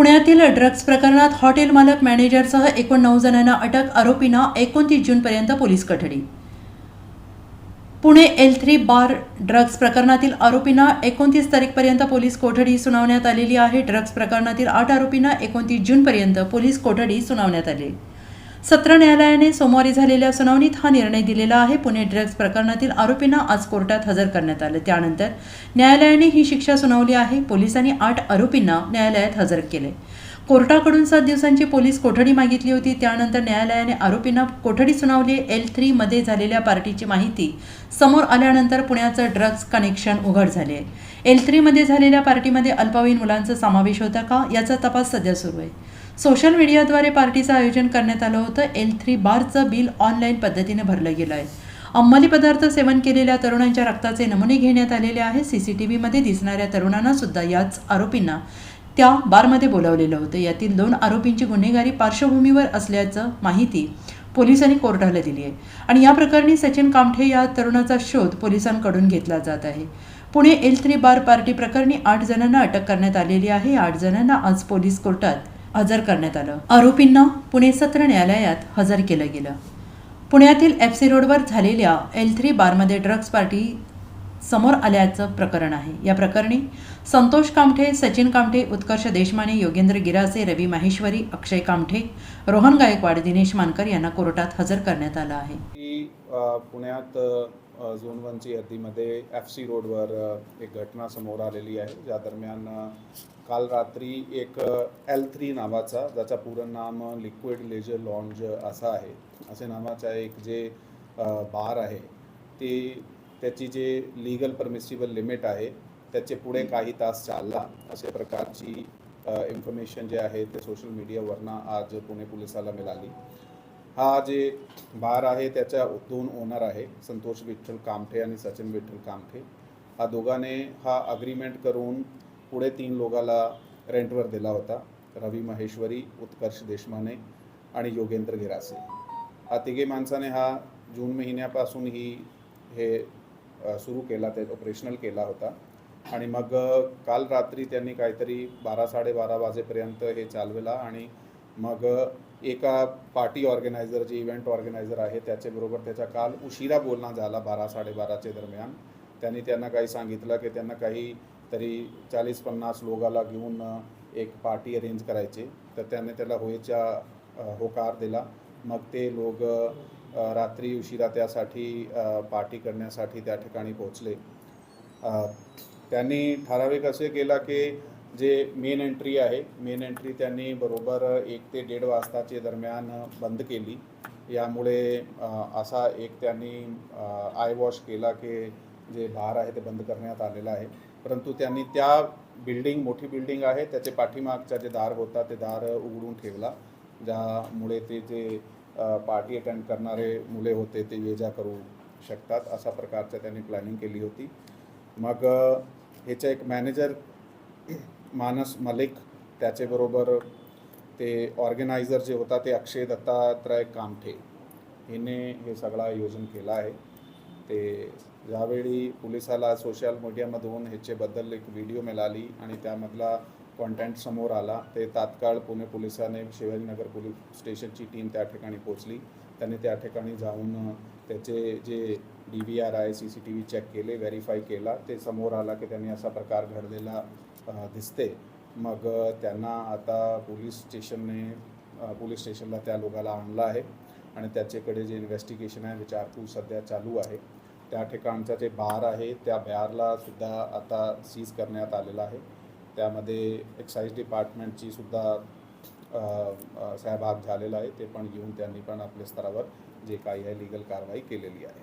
पुण्यातील ड्रग्ज प्रकरणात हॉटेल मालक मॅनेजरसह एकूण नऊ जणांना अटक आरोपींना एकोणतीस जूनपर्यंत पोलीस कोठडी. Pune L three bar drugs प्रकरणातील आरोपींना एकोणतीस तारीखपर्यंत पोलीस कोठडी सुनावण्यात आलेली आहे. ड्रग्ज प्रकरणातील आठ आरोपींना एकोणतीस जूनपर्यंत पोलीस कोठडी सुनावण्यात आली. सत्र न्यायालयाने सोमवारी झालेल्या सुनावणीत हा निर्णय दिलेला आहे. पुणे ड्रग्ज प्रकरणातील आरोपींना आज कोर्टात हजर करण्यात आलं. त्यानंतर न्यायालयाने ही शिक्षा सुनावली आहे. पोलिसांनी आठ आरोपींना न्यायालयात हजर केले. कोर्टाकडून सात दिवसांची पोलीस कोठडी मागितली होती. त्यानंतर न्यायालयाने आरोपींना कोठडी सुनावली. एल थ्रीमध्ये झालेल्या पार्टीची माहिती समोर आल्यानंतर पुण्याचं ड्रग्ज कनेक्शन उघड झाले. एल थ्रीमध्ये झालेल्या पार्टीमध्ये अल्पवयीन मुलांचा समावेश होता का? याचा तपास सध्या सुरू आहे. सोशल मीडियाद्वारे पार्टीचं आयोजन करण्यात आलं होतं. एल थ्री बारचं बिल ऑनलाईन पद्धतीने भरलं गेलं आहे. अंमली पदार्थ सेवन केलेल्या तरुणांच्या रक्ताचे नमुने घेण्यात आलेले आहे. व्हीमध्ये दिसणाऱ्या तरुणांना सुद्धा याच आरोपींना त्या बारमध्ये बोलावलेलं होतं. यातील दोन आरोपींची गुन्हेगारी पार्श्वभूमीवर असल्याचं माहिती पोलिसांनी कोर्टाला दिली आहे. आणि या प्रकरणी सचिन कामठे या तरुणाचा शोध पोलिसांकडून घेतला जात आहे. Pune L three bar party प्रकरणी आठ जणांना अटक करण्यात आलेली आहे. आठ जणांना आज पोलीस कोर्टात हजर करण्यात आलं. आरोपींना पुणे सत्र न्यायालयात हजर केलं गेलं. पुण्यातील एफ सी रोडवर झालेल्या एल थ्री बारमध्ये ड्रग्ज पार्टी समोर आल्याचं प्रकरण आहे. या प्रकरणी संतोष कामठे सचिन कामठे उत्कर्ष देशमाने योगेंद्र गिरासे रवी माहेश्वरी अक्षय कामठे रोहन गायकवाड दिनेश मानकर यांना कोर्टात हजर करण्यात आलं आहे. पुण्यात झोन वनची हद्दीमध्ये एफ सी रोडवर एक घटना समोर आलेली आहे. ज्या दरम्यान काल रात्री एक एल थ्री नावाचा ज्याचा पूर्ण नाम लिक्विड लेजर लॉन्ज असा आहे. असे नावाचा एक जे बार आहे ते त्याची जे लिगल परमिसिबल लिमिट आहे त्याचे पुढे काही तास चालला. अशा प्रकारची इन्फॉर्मेशन जे आहे ते सोशल मीडियावरनं आज पुणे पोलिसाला मिळाली. हा जे बार आहे त्याच्या दोन ओनर आहे संतोष विठ्ठल कामठे आणि सचिन विठ्ठल कामठे. हा दोघांने हा अग्रीमेंट करून पुढे तीन लोकाला रेंटवर दिला होता रवी महेश्वरी उत्कर्ष देशमाने आणि योगेंद्र गिरासे हा तिघे माणसाने हा जून महिन्यापासून ही हे सुरू केला ते ऑपरेशनल केला होता. आणि मग काल रात्री त्यांनी काहीतरी बारा साडेबारा वाजेपर्यंत हे चालविला आणि मग एका पार्टी ऑर्गनायझर जे इव्हेंट ऑर्गनायझर आहे त्याच्याबरोबर त्याचा काल उशिरा बोलणं झाला बारा साडेबाराच्या दरम्यान. त्यांनी त्यांना काही सांगितलं की त्यांना काही तरी चाळीस पन्नास लोकाला घेऊन एक पार्टी अरेंज करायची. तर त्याने त्याला होयच्या होकार दिला. मग ते लोक रात्री उशिरा त्यासाठी पार्टी करण्यासाठी त्या ठिकाणी पोहोचले. त्यांनी ठराविक असे केला की जे मेन एंट्री आहे मेन एंट्री त्यांनी बरोबर एक ते दीड वाजताचे दरम्यान बंद केली. यामुळे असा एक त्यांनी आय वॉश केला की जे बार आहे ते बंद करण्यात आलेलं आहे. परंतु त्यांनी त्या बिल्डिंग मोठी बिल्डिंग आहे त्याचे पाठीमागचा जे दार होता ते दार उघडून ठेवला. ज्यामुळे ते जे पार्टी अटेंड करणारे मुले होते ते ये जा करू शकतात अशा प्रकारचं त्यांनी प्लॅनिंग केली होती. मग ह्याचा एक मॅनेजर मानस मलिक त्याचेबरोबर ते ऑर्गनायझर जे होता ते अक्षय दत्तात्रय कामठे. हिने हे सगळं आयोजन केलं आहे. ते ज्यावेळी पोलिसाला सोशल मीडियामधून ह्याच्याबद्दल एक व्हिडिओ मिळाली आणि त्यामधला कॉन्टेंट समोर आला ते तात्काळ पुणे पोलिसाने शिवाजीनगर पोलीस स्टेशनची टीम त्या ठिकाणी पोचली त्यांनी त्या ठिकाणी जाऊन त्याचे जे डी व्ही आर आहे C C T V check केले व्हेरीफाय केला. ते समोर आला की त्यांनी असा प्रकार घडलेला दिसते. मग त्यांना आता पोलीस स्टेशनने पोलीस स्टेशनला त्या लोकाला आणलं आहे आणि त्याच्याकडे जे इन्व्हेस्टिगेशन आहे विचारपूस सध्या चालू आहे. त्या ठिकाणचा जे बार आहे त्या बारला सुद्धा आता सीज करण्यात आलेला आहे. त्यामध्ये एक्साईज डिपार्टमेंटची सुद्धा सहभाग झालेला आहे. ते पण घेऊन त्यांनी पण आपल्या स्तरावर जे काही आहे लिगल कारवाई केलेली आहे.